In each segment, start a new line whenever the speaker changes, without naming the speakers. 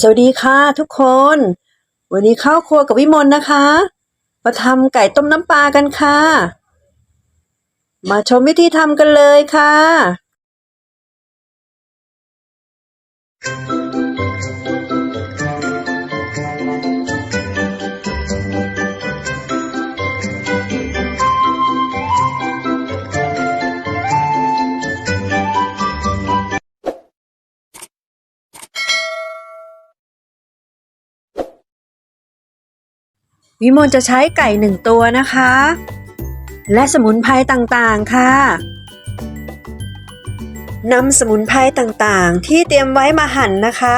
สวัสดีค่ะทุกคน วันนี้เข้าครัวกับวิมลนะคะ มาทำไก่ต้มน้ำปลากันค่ะ มาชมวิธีทำกันเลยค่ะ วิมลจะใช้ไก่หนึ่งตัวนะคะ และสมุนไพรต่างๆค่ะนำสมุนไพรต่างๆ ที่เตรียมไว้มาหั่นนะคะ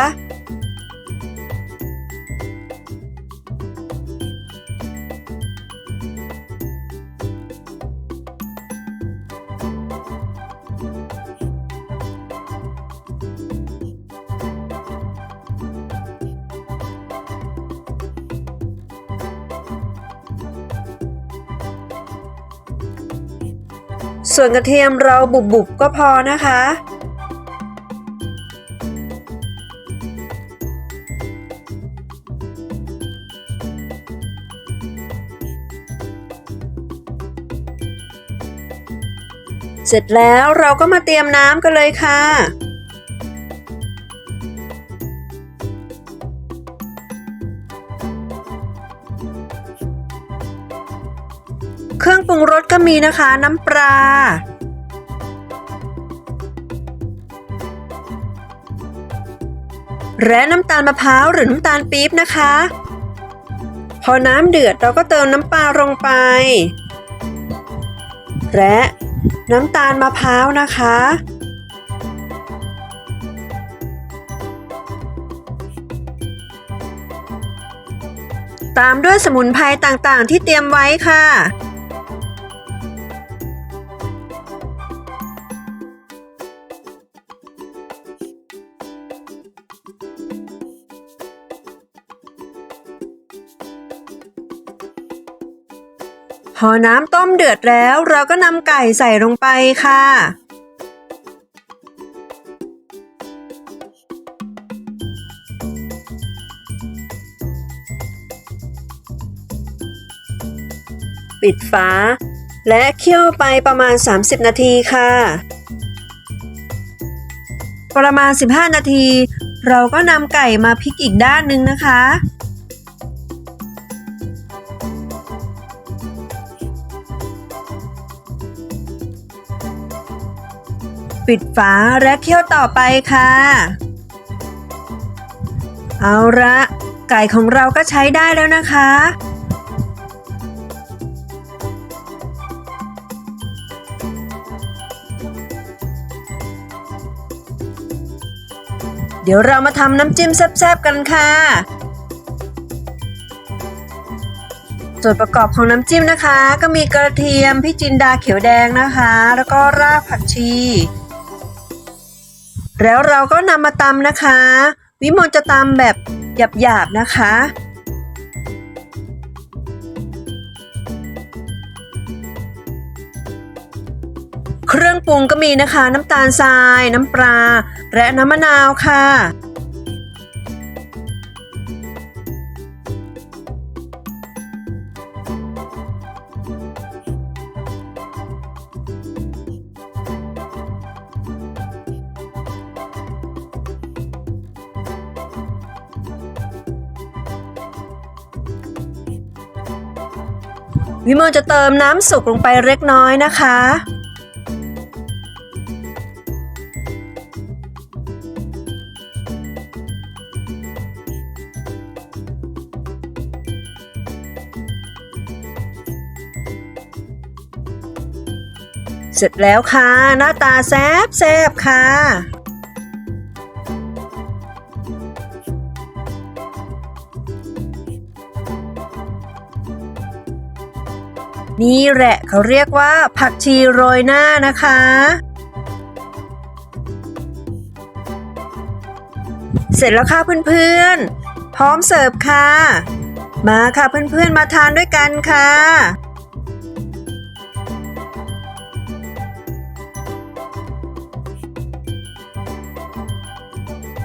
ส่วนกระเทียมเราบุบๆก็พอนะคะ เสร็จแล้วเราก็มาเตรียมน้ำกันเลยค่ะ เครื่องปรุงรสก็มีนะคะ น้ำปลาและน้ำตาลมะพร้าวหรือน้ำตาลปี๊บนะคะ พอน้ำเดือดเราก็เติมน้ำปลาลงไป และน้ำตาลมะพร้าวนะคะ ตามด้วยสมุนไพรต่างๆที่เตรียมไว้ค่ะ พอน้ำต้มเดือดแล้ว เราก็นำไก่ใส่ลงไปค่ะ ปิดฝาและเคี่ยวไปประมาณ 30 นาทีค่ะ ประมาณ 15 นาที เราก็นำไก่มาพลิกอีกด้านหนึ่งนะคะ ปิดฝาและเคี่ยวต่อไปค่ะ เอาละไก่ของเราก็ใช้ได้แล้วนะคะ เดี๋ยวเรามาทำน้ำจิ้มแซ่บๆกันค่ะ ส่วนประกอบของน้ำจิ้มนะคะ ก็มีกระเทียมพริกจินดาเขียวแดงนะคะ แล้วก็รากผักชี แล้วเราก็นำมาตำนะคะ วิมลจะตำแบบหยาบๆนะคะ เครื่องปรุงก็มีนะคะ น้ำตาลทราย น้ำปลา และน้ำมะนาวค่ะ วิมลจะเติมน้ำสุกลงไปเล็กน้อยนะคะ เสร็จแล้วค่ะ หน้าตาแซบแซบค่ะ นี่แหละเขาเรียกว่าผักชีโรยหน้านะคะ เสร็จแล้วค่ะเพื่อนๆ พร้อมเสิร์ฟค่ะ มาค่ะเพื่อนๆ มาทานด้วยกันค่ะ